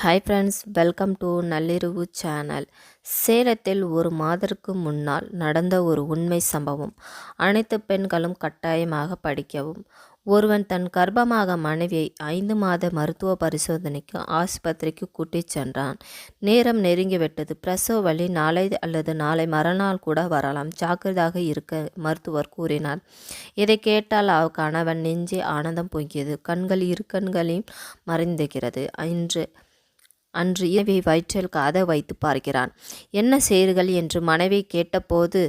Hi friends welcome to நள்ளிரவு channel சேலத்தில் ஒரு மாதத்திற்கு முன்னால் நடந்த ஒரு உண்மை சம்பவம். அனைத்து பெண்களும் கட்டாயமாக படிக்கவும். ஒருவன் தன் கர்ப்பமாக மனைவியை ஐந்து மாத மருத்துவ பரிசோதனைக்கு ஆஸ்பத்திரிக்கு கூட்டிச் சென்றான். நேரம் நெருங்கிவிட்டது. பிரசவ வழி நாளை அல்லது நாளை மறுநாள் கூட வரலாம். ஜாக்கிரதாக இருக்க மருத்துவர் கூறினார். இதை கேட்டால் அவ கணவன் நெஞ்சே ஆனந்தம் பொங்கியது. கண்கள் இரு கண்களையும் மறைந்துகிறது இன்று அன்று இரவை வயிற்றில் காத வைத்து பார்க்கிறான். என்ன செய்கள் என்று மனைவி கேட்டபோது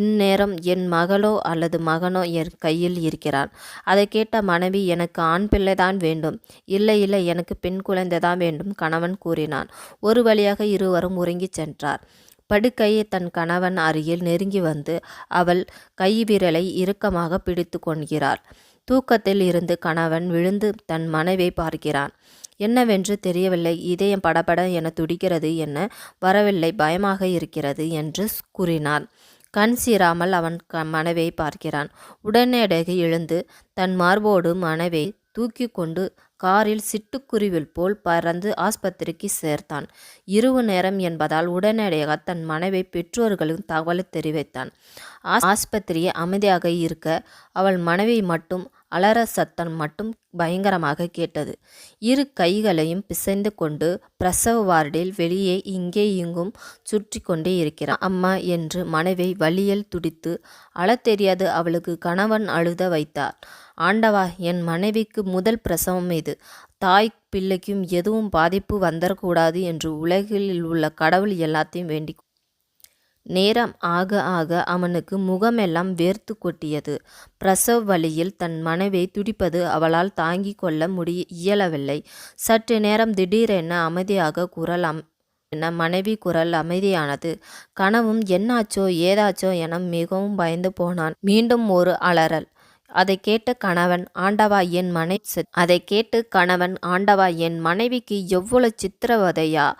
இந்நேரம் என் மகளோ அல்லது மகனோ என் கையில் இருக்கிறான். அதை கேட்ட மனைவி எனக்கு ஆண் பிள்ளைதான் வேண்டும். இல்லை இல்லை எனக்கு பெண் குழந்தை தான் வேண்டும் கணவன் கூறினான். ஒரு வழியாக இருவரும் உறங்கிச் சென்றார். படுக்கையை தன் கணவன் அருகில் நெருங்கி வந்து அவள் கை விரலை இறுக்கமாக பிடித்து கொள்கிறாள். தூக்கத்தில் இருந்து கணவன் விழுந்து தன் மனைவியை பார்க்கிறான். என்னவென்று தெரியவில்லை. இதயம் படபட என துடிக்கிறது என்ன? வரவில்லை. பயமாக இருக்கிறது என்று கூறினார் கண் சீராமல் அவன் க மனைவியை பார்க்கிறான். உடனடியாக எழுந்து தன் மார்போடு மனைவை தூக்கி கொண்டு காரில் சிட்டுக்குருவில் போல் பறந்து ஆஸ்பத்திரிக்கு சேர்த்தான். இரவு நேரம் என்பதால் உடனடியாக தன் மனைவி பெற்றோர்களும் தகவலை தெரிவித்தான். ஆஸ்பத்திரியை அமைதியாக இருக்க அவள் மனைவி மட்டும் அலற சத்தம் மட்டும் பயங்கரமாக கேட்டது. இரு கைகளையும் பிசைந்து கொண்டு பிரசவ வார்டில் வெளியே இங்கே இங்கும் சுற்றி கொண்டே இருக்கிறான். அம்மா என்று மனைவி வழியில் துடித்து அழத்தெரியாது அவளுக்கு கணவன் அழுத வைத்தார். ஆண்டவா என் மனைவிக்கு முதல் பிரசவம் இது. தாய் பிள்ளைக்கும் எதுவும் பாதிப்பு வந்துடக்கூடாது என்று உலகில் உள்ள கடவுள் எல்லாத்தையும் வேண்டி நேரம் ஆக ஆக அவனுக்கு முகமெல்லாம் வேர்த்து கொட்டியது. பிரசவ் வழியில் தன் மனைவை துடிப்பது அவளால் தாங்கிக் கொள்ள முடிய இயலவில்லை. சற்று நேரம் திடீரென அமைதியாக குரல் அம் என மனைவி குரல் அமைதியானது. கனவும் என்னாச்சோ ஏதாச்சோ என மிகவும் பயந்து போனான். மீண்டும் ஒரு அலறல். அதை கேட்ட கணவன் ஆண்டவா என் மனை அதை கேட்டு கணவன் ஆண்டவா என் மனைவிக்கு எவ்வளவு சித்திரவதையா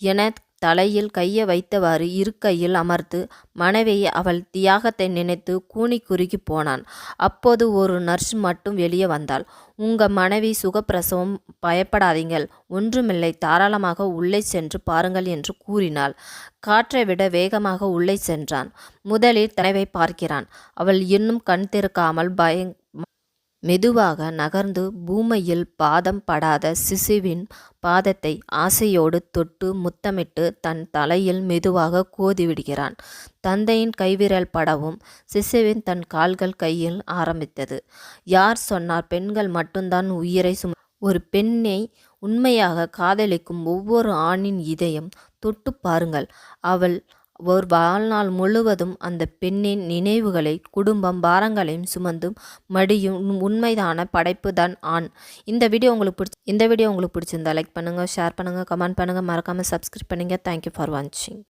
என தலையில் கையை வைத்தவாறு இருக்கையில் அமர்த்து மனைவியை அவள் தியாகத்தை நினைத்து கூனி குறுகி போனான். அப்போது ஒரு நர்ஸ் மட்டும் வெளியே வந்தாள். உங்க மனைவி சுகப்பிரசவம் பயப்படாதீங்கள். ஒன்றுமில்லை. தாராளமாக உள்ளே சென்று பாருங்கள் என்று கூறினாள். காற்றை விட வேகமாக உள்ளே சென்றான். முதலில் தலைவை பார்க்கிறான். அவள் இன்னும் கண் திறக்காமல் பயங் மெதுவாக நகர்ந்து பூமையில் பாதம் படாத சிசுவின் பாதத்தை ஆசையோடு தொட்டு முத்தமிட்டு தன் தலையில் மெதுவாக கோதிவிடுகிறான் தந்தையின் கைவிரல் படவும் சிசுவின் தன் கால்கள் கையில் ஆரம்பித்தது. யார் சொன்னார் பெண்கள் மட்டும்தான் உயிரை சும ஒரு பெண்ணை உண்மையாக காதலிக்கும் ஒவ்வொரு ஆணின் இதயம் தொட்டு பாருங்கள். அவள் ஒரு வாழ்நாள் முழுவதும் அந்த பெண்ணின் நினைவுகளை குடும்பம் பாரங்களையும் சுமந்தும் மடியும் உண்மைதான படைப்பு தான் ஆண். இந்த வீடியோ உங்களுக்கு பிடிச்சி இந்த வீடியோ உங்களுக்கு பிடிச்சிருந்தா லைக் பண்ணுங்கள் ஷேர் பண்ணுங்கள் கமெண்ட் பண்ணுங்கள் மறக்காமல் சப்ஸ்கிரைப் பண்ணுங்கள் தேங்க்யூ ஃபார் வாட்சிங்